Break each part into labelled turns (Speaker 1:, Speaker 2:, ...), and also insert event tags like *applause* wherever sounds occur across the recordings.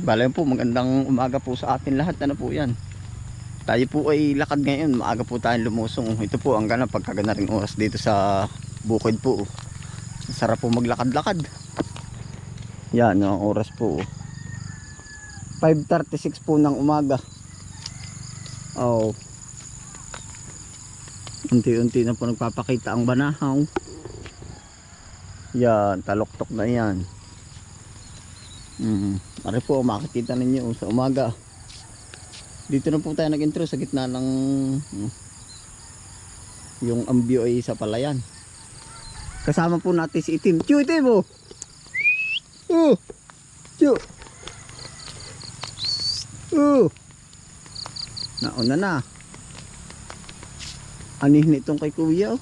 Speaker 1: Bala po, magandang umaga po sa atin lahat. Ano po yan? Tayo po ay lakad ngayon. Maaga po tayong lumusong. Ito po ang gana pagkagana ring oras dito sa bukid po. Sarap po maglakad-lakad. Yan, ang oras po. 5.36 po ng umaga. Oh. Unti-unti na po nagpapakita ang banahaw. Yan, taloktok na yan. Mm. Pare po, makikita ninyo sa umaga. Dito na po tayo nag-intro sa gitna ng mm, yung ambyo ay sa palayan. Kasama po natin si Itim. Chu, Itim oh! Oh! Chu! Oh! Nauna na. Anihin itong kay Kuya oh.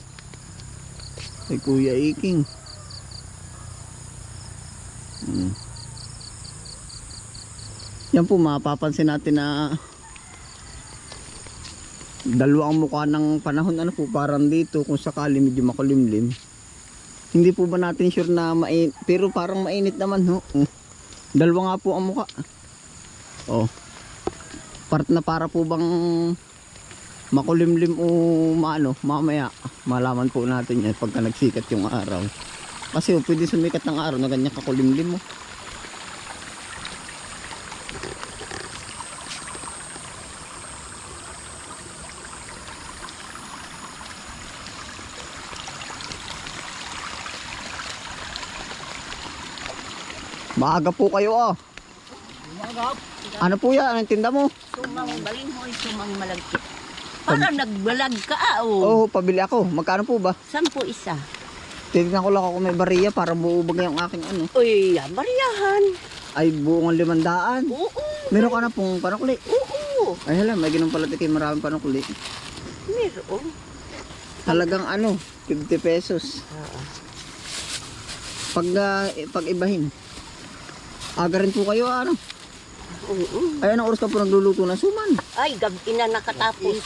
Speaker 1: Kay Kuya Iking. Yan po mapapansin natin na dalawa ang mukha ng panahon ano po parang dito kung sakali medyo makulimlim. Hindi po ba natin sure na mainit pero parang mainit naman ho. Oh. *laughs* Dalawa nga po ang mukha. Oh. Part na para po bang makulimlim o maano mamaya malaman po natin yan pagka nagsikat yung araw. Kasi oh, pwede sumikat ng araw na ganyan kakulimlim mo. Maaga po kayo ah.
Speaker 2: Magap.
Speaker 1: Ano po yan? Anong tinda mo?
Speaker 2: Sumang balinghoy, sumang malagkit. Para nagbalag ka ah, oh.
Speaker 1: Oo, oh, pabili ako. Magkano po ba?
Speaker 2: Sampo isa.
Speaker 1: Tignan ko lang ako may bariya para buubag yung aking ano.
Speaker 2: Uy, ah, bariyahan.
Speaker 1: Ay, buong limandaan.
Speaker 2: Oo,
Speaker 1: Meron ka na pong panukli.
Speaker 2: oo.
Speaker 1: Ay, hala, may ganun pala tikin maraming panukli.
Speaker 2: Meron.
Speaker 1: Halagang ano, 50 pesos.
Speaker 2: Ah,
Speaker 1: Pag, ah, pag ibahin. Aga rin po kayo, ano?
Speaker 2: oo.
Speaker 1: Ay, anong oras ka po nagluluto ng suman?
Speaker 2: Ay, gabi na nakatapos.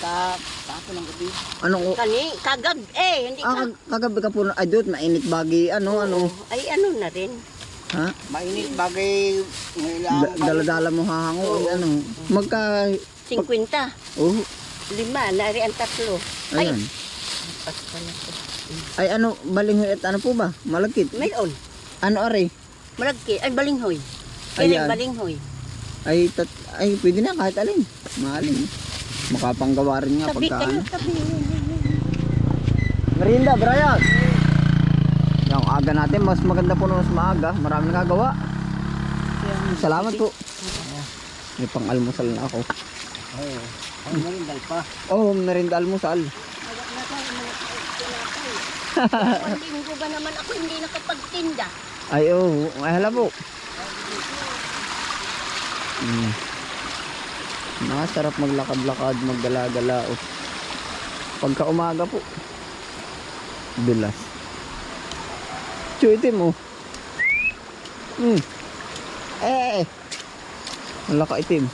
Speaker 1: Anong, o-
Speaker 2: Kani, kagab, eh, hindi
Speaker 1: ah,
Speaker 2: ka.
Speaker 1: kag- kagabi ka po, na- ay, dude, mainit bagi, ano, ano,
Speaker 2: Ay, ano na rin.
Speaker 1: ha?
Speaker 3: Mainit bagay
Speaker 1: Da- Dala-dala mo hahango, ay, ano. Magka,
Speaker 2: 50.
Speaker 1: oh,
Speaker 2: Lima, nari ang tatlo. Ay,
Speaker 1: ayan. Ay, ano, balinghoy at ano po ba? Malagkit.
Speaker 2: Mayroon.
Speaker 1: Ano, are?
Speaker 2: Malagkit. Ay, balinghoy.
Speaker 1: Ayan.
Speaker 2: Kaya balinghoy.
Speaker 1: Ay, tat, ay, pwede na kahit alin. Maaling. Makapanggawa rin nga
Speaker 2: Tabi
Speaker 1: pagka
Speaker 2: kayo,
Speaker 1: ano.
Speaker 2: tabi.
Speaker 1: Merinda, Brian! Yung aga natin, mas maganda po nung mas maaga. Marami nagagawa. Salamat po. May pang almusal na ako.
Speaker 3: Oo. Ang marindal pa.
Speaker 1: Oh, merinda almusal. *laughs*
Speaker 2: Linggo ba naman ako hindi nakapagtinda?
Speaker 1: Ay, oh, ay hala po. Mm. Masarap maglakad-lakad, maggala-gala. Oh. Pagka umaga po. Bilas. Chuitin mo. Hmm. Eh. Ang laka itim.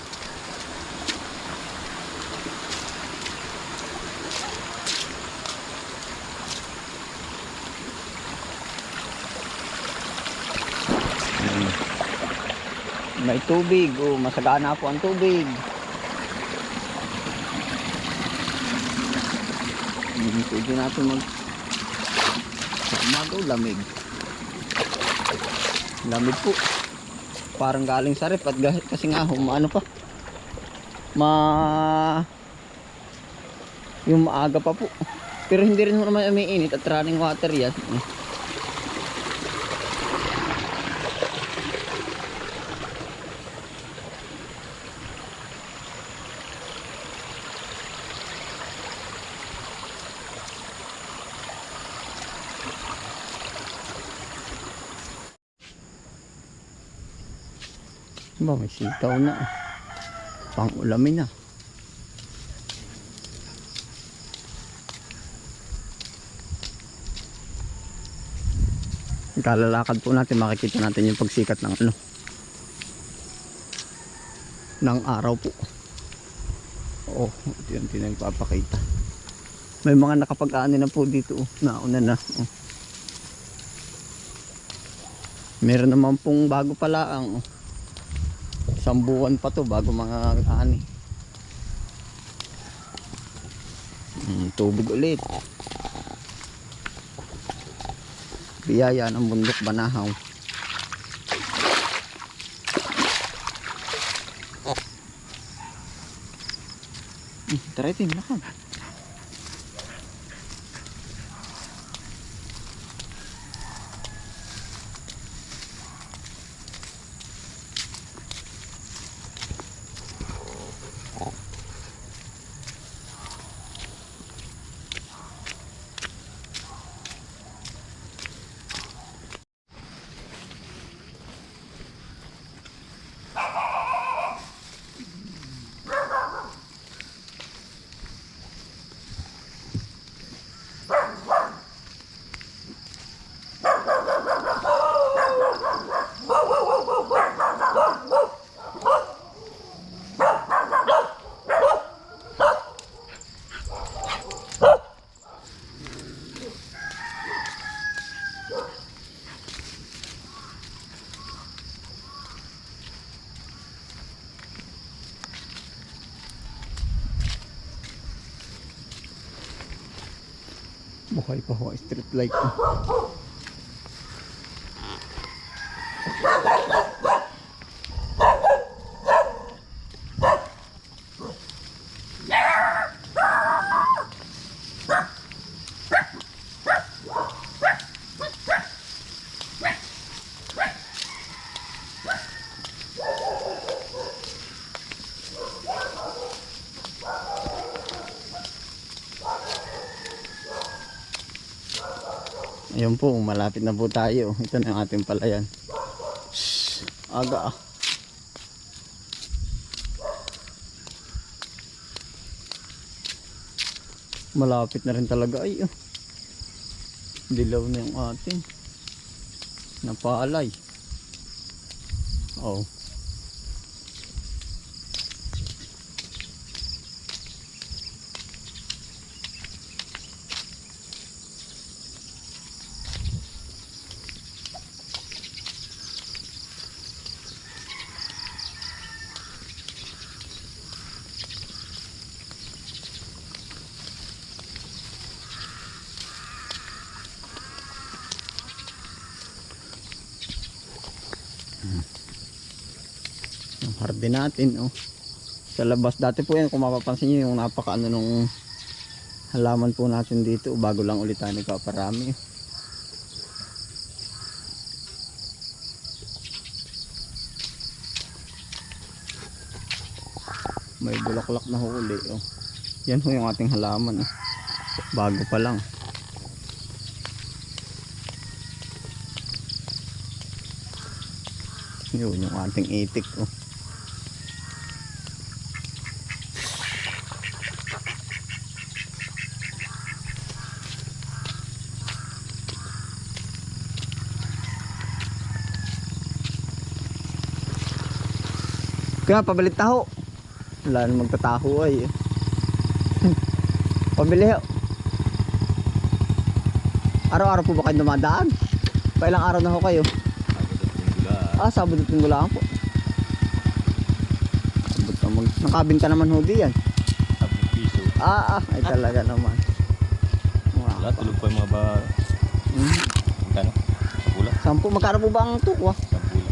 Speaker 1: May tubig. Oh, masagana po ang tubig. Pwede natin mag umaga oh, lamig. Lamig po. Parang galing sa rep at kasi nga hum, ano pa. Ma yung maaga pa po. Pero hindi rin naman umiinit at running water yan. Ba, may sitaw na. Pang ulamin na. Kalalakad po natin, makikita natin yung pagsikat ng ano. Ng araw po. Oh, yun din nagpapakita. May mga nakapag-ani na po dito. Oh. Nauna na. Oh. Meron naman pong bago pala ang oh. Isang buwan pa to bago mga ani. Mm, tubig ulit. Biyaya ng bundok banahaw. Hmm, tara itin, lakad. Buhay pa ho, street light. Ayun po, malapit na po tayo. Ito na yung ating palayan. Shhh, aga ah. Malapit na rin talaga ay oh. Dilaw na yung ating napaalay. Oh. Hardin natin, oh. Sa labas, dati po yan, kung mapapansin nyo, yung napaka ano nung halaman po natin dito, bago lang ulit tayo nagpaparami. May bulaklak na huli, oh. Yan ho yung ating halaman, oh. Bago pa lang. Yun, yung ating itik, oh. Kaya pabalit taho. Wala na magtataho ay. *laughs* Pabili. Araw-araw po ba kayo dumadaan? Pa ilang araw na ho kayo? Ah, Sabado at Linggo lang po. Nakabinta naman ho di yan.
Speaker 4: Piso.
Speaker 1: Ah, ah, ay talaga naman.
Speaker 4: Wala, tulog pa yung mga ba...
Speaker 1: Mm.
Speaker 4: Magkano? Sa pula?
Speaker 1: Sampu, magkano po ba ang tukwa?
Speaker 4: Sa pula.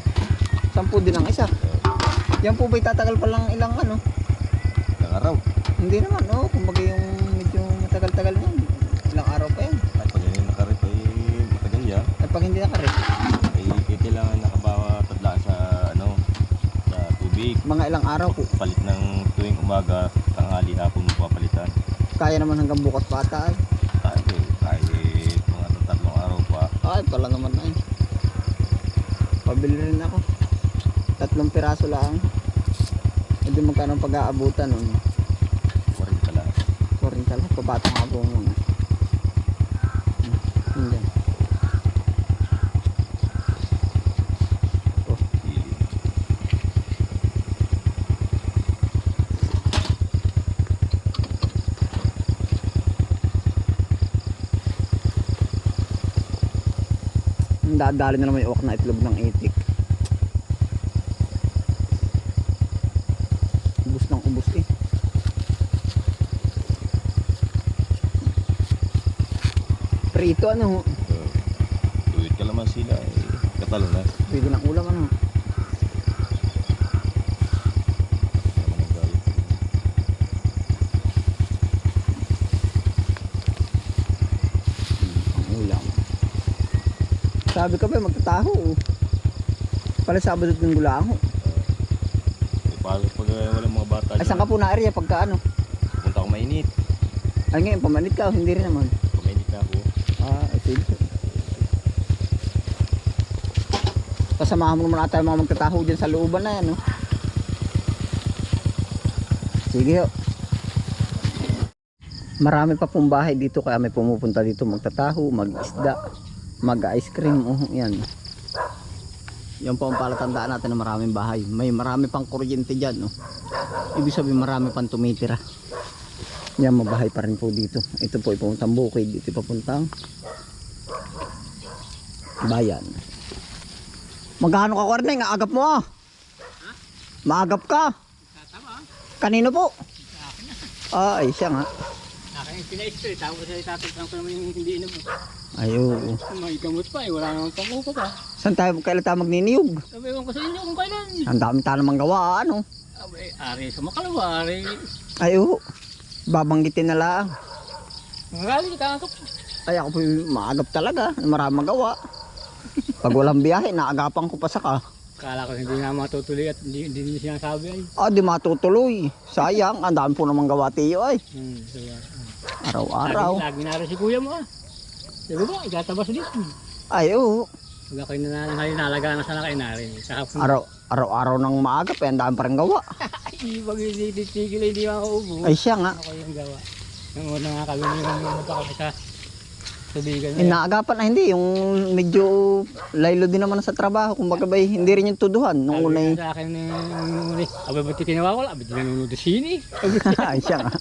Speaker 1: Sampu din ang isa. Yan po ba'y tatagal pa lang ilang ano?
Speaker 4: Ilang araw.
Speaker 1: Hindi naman, oh. Kumbaga yung medyo matagal-tagal yan. Ilang araw pa yan.
Speaker 4: Ay, pag hindi nakarit ay matagal yan.
Speaker 1: At pag hindi nakarit,
Speaker 4: Ay, kailangan nakabawa tadlaan sa, ano, sa tubig.
Speaker 1: mga ilang araw po.
Speaker 4: Palit ng tuwing umaga, tanghali, hapon mo papalitan.
Speaker 1: Kaya naman hanggang bukas pa ata ay.
Speaker 4: Kahit, kahit mga tatlong araw pa.
Speaker 1: Ay, pala naman ay. Pabili rin ako. Tatlong piraso lang. Hindi magkano pag-aabutan nun.
Speaker 4: 40 ka lang.
Speaker 1: Sorry ka lang, pabatang ako muna. Hmm, Hindi.
Speaker 4: Pili.
Speaker 1: Dadali na naman yung uwak na itlog ng itik. Prito ano,
Speaker 4: Uh, tuwid ka naman sila. Eh, katalo na.
Speaker 1: pwede ng ulam ano. Sabi ka ba magtataho? Pala Sabado at Linggo lang.
Speaker 4: Eh, paano pag uh, walang mga bata
Speaker 1: Ay, saan ka po na area pagka ano?
Speaker 4: Punta ako mainit.
Speaker 1: Ay ngayon, pamanit ka, hindi rin naman.
Speaker 4: Pag mainit na ako.
Speaker 1: Sige. Kasamahan mo naman ata yung mga magtataho dyan sa looban na yan, no? Sige ho. Marami pa pong bahay dito kaya may pumupunta dito magtataho, mag-isda, mag-ice cream, oh, yan. Yan po ang palatandaan natin na maraming bahay. May marami pang kuryente dyan, no? Ibig sabihin marami pang tumitira. Yan, mabahay pa rin po dito. Ito po ipuntang bukid, dito papuntang bayan. Magkano ka Korneng? Agap mo ah. Maagap ka. Kanino po? Ah, ay siya nga.
Speaker 3: Akin yung pinaisto eh. Tapos ay tatagpang ko naman yung hindi inabot.
Speaker 1: Ay, oo.
Speaker 3: May gamot pa eh. Wala namang pangupa pa.
Speaker 1: Saan tayo, kailan tayo magniniyog?
Speaker 3: Sabi ko sa inyo kung kailan.
Speaker 1: Ang dami tayo namang gawa, ano?
Speaker 3: Sabi, ari sa makalawa, ari.
Speaker 1: Ay, oo. Babanggitin na lang.
Speaker 3: Mga galing, kakakap.
Speaker 1: Ay, ako po maagap talaga. Marami magawa. Pag walang biyahe, naagapan ko pa sa ka.
Speaker 3: Kala ko hindi nga matutuloy at hindi, hindi niya sinasabi ay.
Speaker 1: Ah, di matutuloy. Sayang, ang dami po namang gawa, tiyo ay.
Speaker 3: Hmm, diba?
Speaker 1: Araw-araw.
Speaker 3: Lagi, lagi na rin si kuya mo ah. Sabi ba, igatabas dito.
Speaker 1: Ay, oo.
Speaker 3: Pag ako'y nananangay, nalaga na sana kayo narin.
Speaker 1: Araw, araw-araw nang maagap, eh, ang dami pa rin gawa.
Speaker 3: Ay, *laughs* pag hindi titigil, hindi makaubo.
Speaker 1: Ay, siya nga.
Speaker 3: Ako yung gawa. Yung una nga kami yung yung pa tubigan.
Speaker 1: Inaagapan na hindi, yung medyo laylo din naman sa trabaho. Kumbaga ba, hindi rin yung tuduhan. Nung una yung...
Speaker 3: Sa akin ni. Abay, ba't di kinawa ko lang? Abay, nanonood sini.
Speaker 1: Ay, siya nga.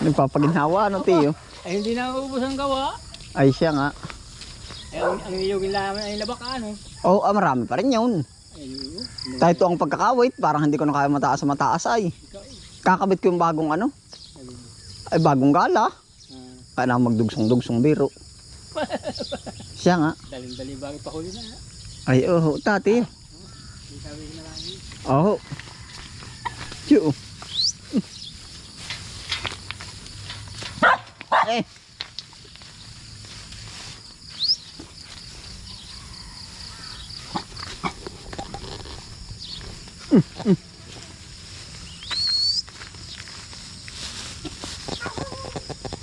Speaker 1: Nagpapaginhawa, ano, tiyo?
Speaker 3: Ay, hindi na ubos ang gawa.
Speaker 1: Ay, siya nga.
Speaker 3: Ay, ang, ang iyong laman ay labak ano.
Speaker 1: Oo, ah, marami pa rin yun. Kahit ito ang pagkakawait, parang hindi ko na kaya mataas sa mataas ay. Kakabit ko yung bagong ano? Ay, bagong gala. Kaya na magdugsong-dugsong biro. Siya nga.
Speaker 3: daling-daling bagay pa huli na.
Speaker 1: Ay, oo, tati.
Speaker 3: Hindi sabi ko na lang.
Speaker 1: Oo. Tiyo. Eh.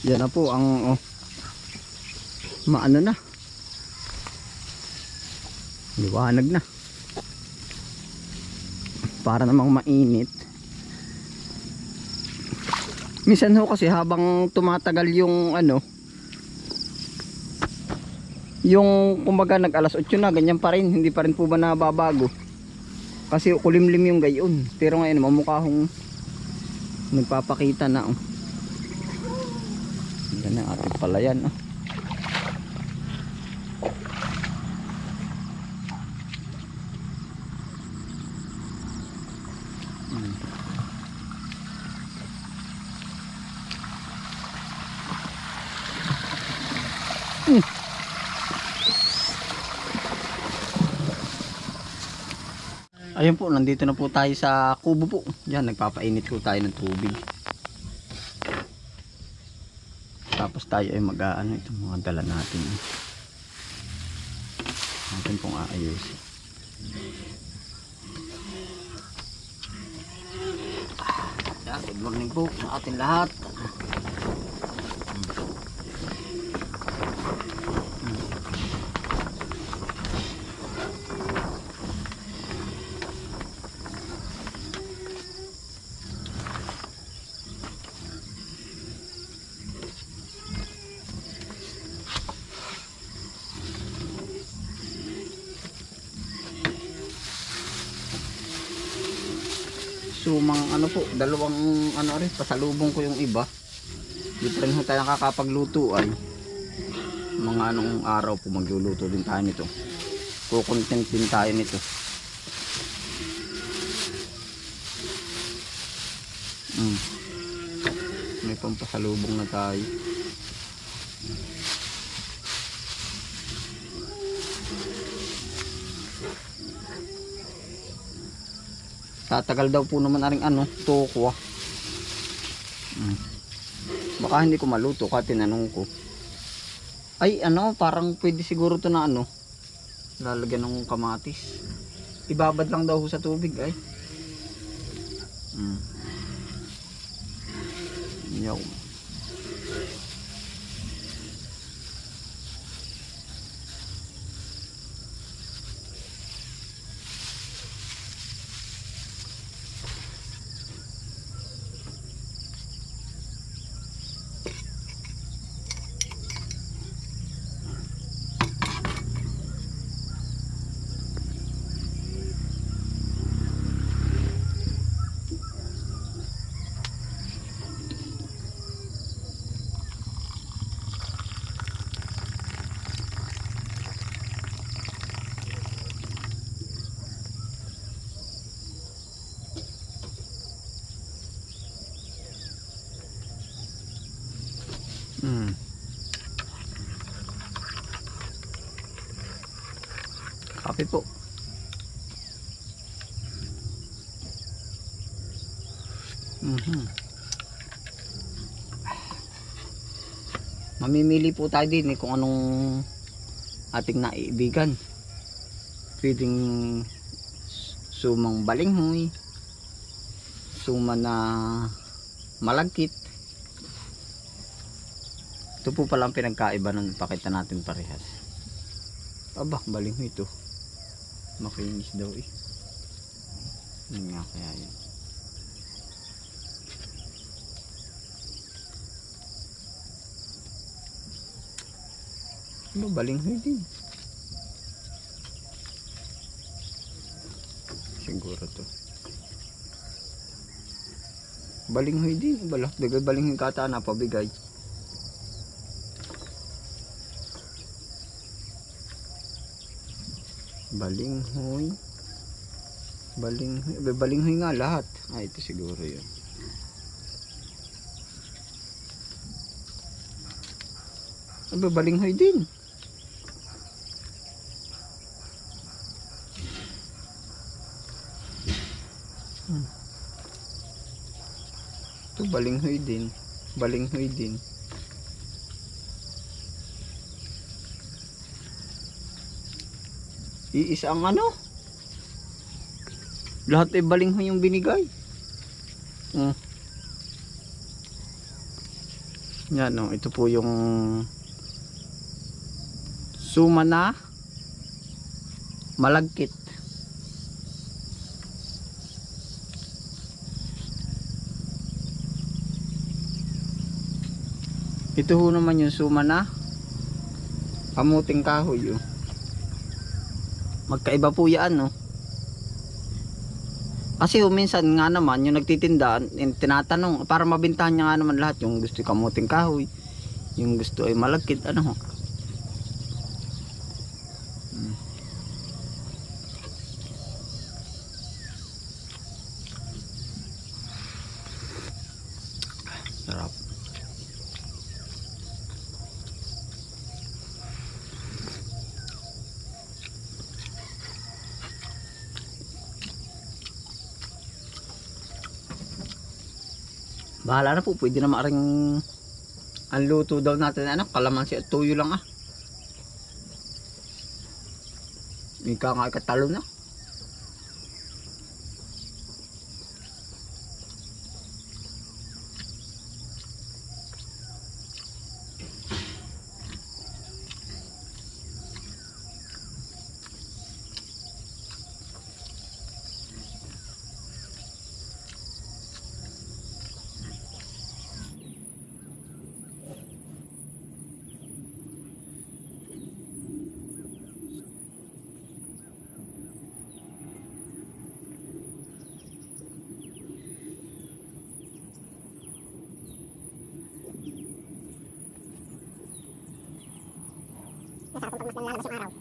Speaker 1: Yan na po ang oh, maano na. Liwanag na para namang mainit. Minsan ho kasi habang tumatagal yung ano yung kumbaga nag alas 8 na ganyan pa rin hindi pa rin po ba nababago kasi kulimlim yung gayon pero ngayon mamukha hong nagpapakita na oh. Yan ang ating palayan oh. Ayun po, nandito na po tayo sa kubo po. Diyan, nagpapainit po tayo ng tubig. Tayo ay mag-aano itong mga dala natin. Natin pong aayusin. Yeah, good morning po sa ating lahat. sumang ano po, dalawang ano rin, pasalubong ko yung iba. Di pa tayo nakakapagluto ay. Mga anong araw po magluluto din tayo nito. Kukontent din tayo nito. Mm. May pampasalubong na tayo. Tatagal daw po naman aring ano, tokwa. Mm. Baka hindi ko maluto ka tinanong ko. Ay ano, parang pwede siguro to na ano. Lalagyan ng kamatis. Ibabad lang daw sa tubig ay. Mm. Mm. Kape po. Mhm. Mamimili po tayo din eh kung anong ating naibigan. Pwedeng sumang balinghoy, suma na malagkit, ito po pala ang pinagkaiba ng pakita natin parehas. Aba, baling ito. Makinis daw eh. Yun nga kaya yun. Ano, balinghoy din. Siguro to. Balinghoy din. Balak, bigay balinghoy kata na pabigay. Balinghoy. Balinghoy. Ba- Balinghoy nga lahat. Ah, ito siguro yun. Aba, balinghoy din. Hmm. Ito, balinghoy din. Balinghoy din. Iisa ang ano? Lahat ay balinghoy yung binigay. Mm. Yan no, ito po yung suma na malagkit. Ito ho naman yung suma na kamuting kahoy oh. Magkaiba po yan, no? Kasi minsan nga naman, yung nagtitinda, yung tinatanong, para mabintahan niya nga naman lahat, yung gusto kamuting kahoy, yung gusto ay malagkit, ano Bahala na po, pwede na maaring ang luto daw natin ano, kalamansi at tuyo lang ah. Ika nga ikatalo na.
Speaker 5: Masarap kung pag mas lalabas yung araw.